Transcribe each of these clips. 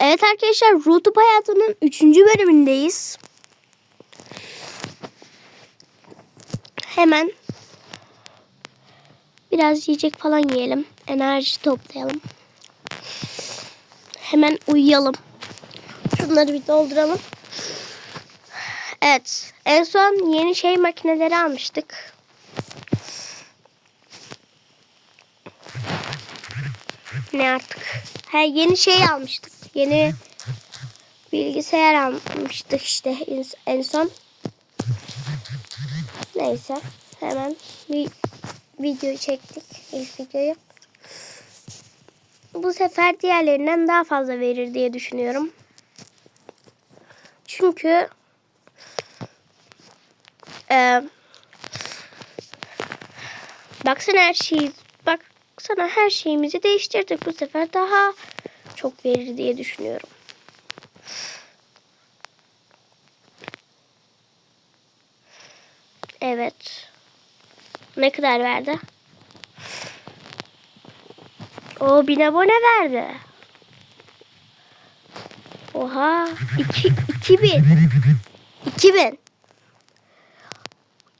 Evet arkadaşlar YouTube hayatının 3. bölümündeyiz. Hemen biraz yiyecek falan yiyelim. Enerji toplayalım. Hemen uyuyalım. Şunları bir dolduralım. Evet. En son yeni şey makineleri almıştık. Ne artık? Ha, yeni şey almıştık. Yeni bilgisayar almıştık işte en- son. Neyse. Hemen bir video çektik. ilk videoyu. Bu sefer diğerlerinden daha fazla verir diye düşünüyorum. Çünkü e, baksana her şeyi baksana her şeyimizi değiştirdik. Bu sefer daha çok verir diye düşünüyorum. Evet. Ne kadar verdi? O bin abone verdi. Oha. İki, iki bin. İki bin.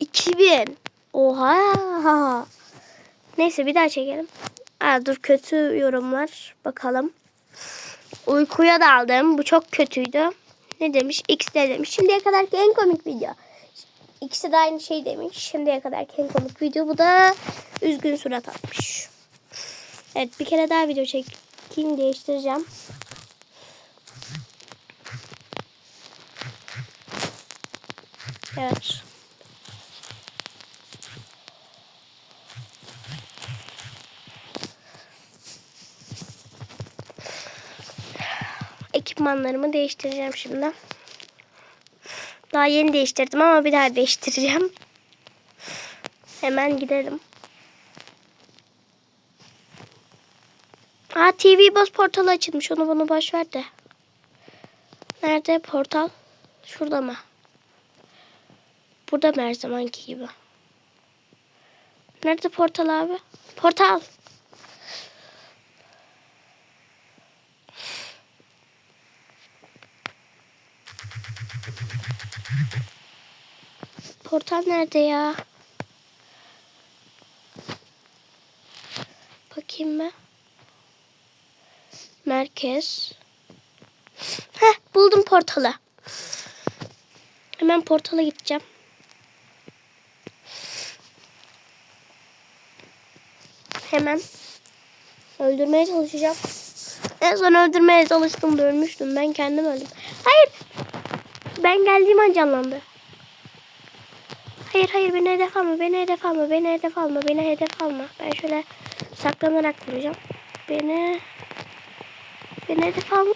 İki bin. Oha. Neyse bir daha çekelim. Aa, dur kötü yorumlar. Bakalım. Uykuya daldım. Bu çok kötüydü. Ne demiş? X de demiş. Şimdiye kadarki en komik video. İkisi de aynı şey demiş. Şimdiye kadarki en komik video. Bu da üzgün surat atmış. Evet bir kere daha video çekeyim değiştireceğim. Evet. Ekipmanlarımı değiştireceğim şimdi. Daha yeni değiştirdim ama bir daha değiştireceğim. Hemen gidelim. Aa TV Boss portalı açılmış. Onu bunu boş ver de. Nerede portal? Şurada mı? Burada mı her zamanki gibi? Nerede portal abi? Portal. Portal nerede ya? Bakayım ben. Merkez. Heh buldum portalı. Hemen portala gideceğim. Hemen öldürmeye çalışacağım. En son öldürmeye çalıştım da ölmüştüm. Ben kendim öldüm. Hayır. Ben geldiğim an canlandı. Hayır hayır beni hedef alma. Beni hedef alma. Beni hedef alma. Beni hedef alma. Ben şöyle saklanarak vuracağım. Beni Beni hedef alma.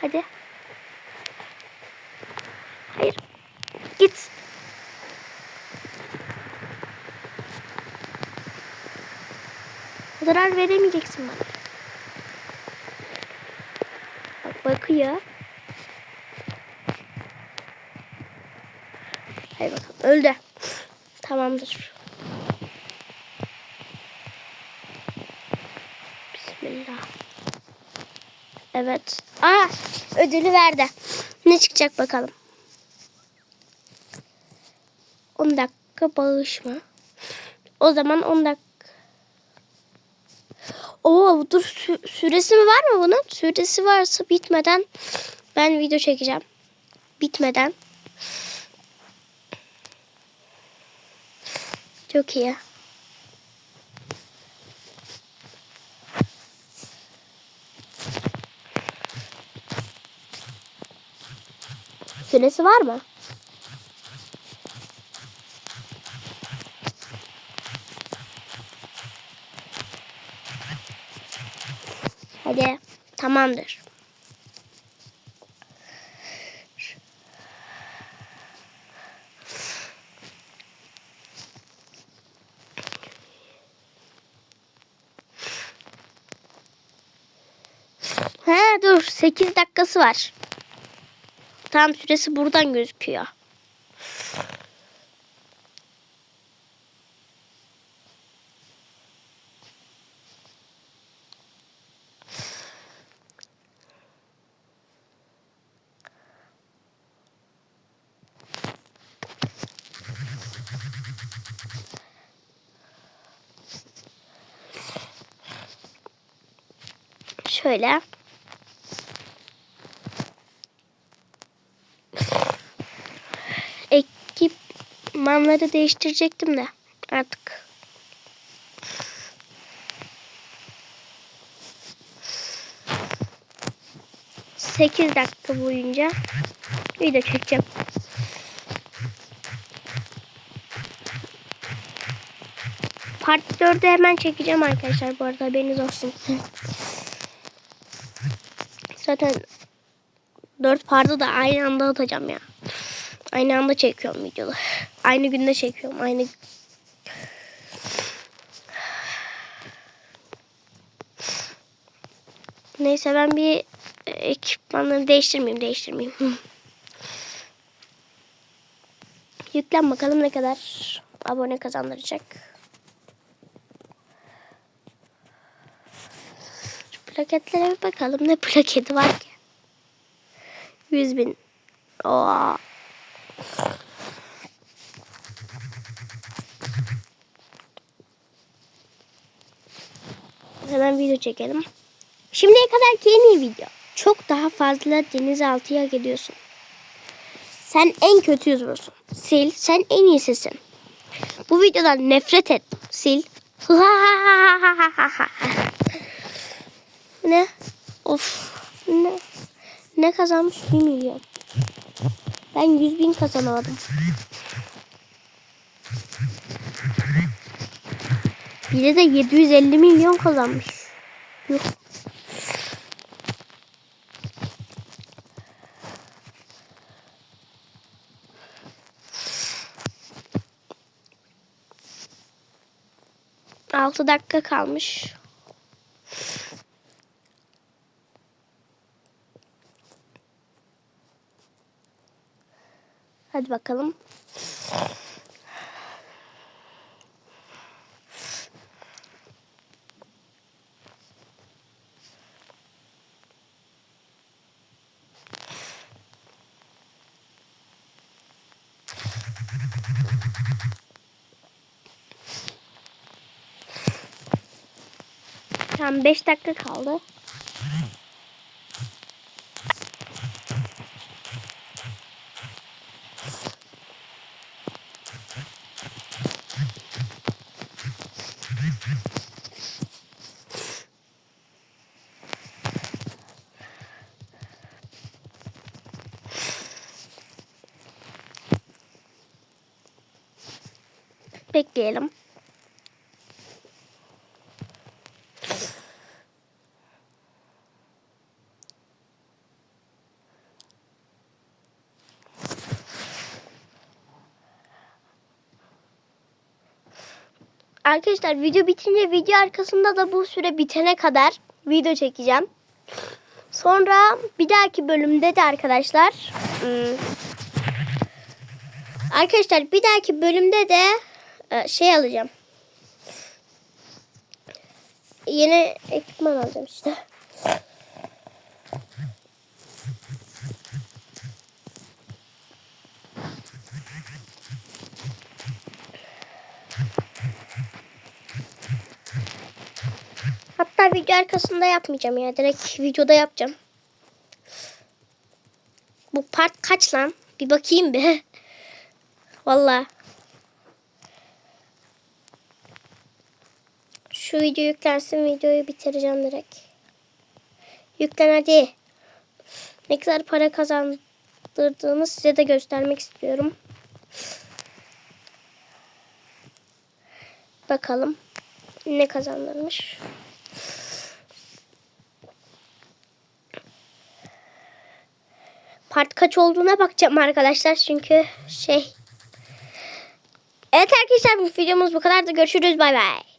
Hadi. Hayır. Git. Zarar veremeyeceksin bana. Bakıyor. Hayır bakalım. Öldü. Tamamdır. Bismillah. Evet. Aa, ödülü verdi. Ne çıkacak bakalım. 10 dakika bağışma. O zaman 10 dakika. Oo dur sü- süresi mi var mı bunun? Süresi varsa bitmeden ben video çekeceğim. Bitmeden. Çok iyi. Süresi var mı? Hadi tamamdır. He dur 8 dakikası var. Tam süresi buradan gözüküyor. Şöyle. Ekipmanları değiştirecektim de artık. Sekiz dakika boyunca video çekeceğim. Part 4'ü hemen çekeceğim arkadaşlar bu arada haberiniz olsun. Zaten 4 partı da aynı anda atacağım ya. Aynı anda çekiyorum videoları. Aynı günde çekiyorum. Aynı Neyse ben bir ekipmanları değiştirmeyeyim, değiştirmeyeyim. Yüklen bakalım ne kadar abone kazandıracak. Plaketlere bir bakalım ne plaketi var ki. 100 bin. Oha. Hemen video çekelim. Şimdiye kadar en iyi video. Çok daha fazla denizaltı hak ediyorsun. Sen en kötü yüzürsün. Sil. Sen en iyisisin. Bu videodan nefret et. Sil. ne? Of. Ne? Ne kazanmış bir milyon. Ben yüz bin kazanamadım. Biri de 750 milyon kazanmış. Yok. Altı dakika kalmış. Hadi bakalım. Tam 5 dakika kaldı. Bekleyelim. Arkadaşlar video bitince video arkasında da bu süre bitene kadar video çekeceğim. Sonra bir dahaki bölümde de arkadaşlar hmm, Arkadaşlar bir dahaki bölümde de şey alacağım. Yeni ekipman alacağım işte. Hatta video arkasında yapmayacağım ya. Direkt videoda yapacağım. Bu part kaç lan? Bir bakayım bir. Valla. Şu video yüklensin videoyu bitireceğim direkt. Yüklen hadi. Ne kadar para kazandırdığını size de göstermek istiyorum. Bakalım ne kazandırmış. Part kaç olduğuna bakacağım arkadaşlar çünkü şey Evet arkadaşlar videomuz bu kadar da görüşürüz bay bay.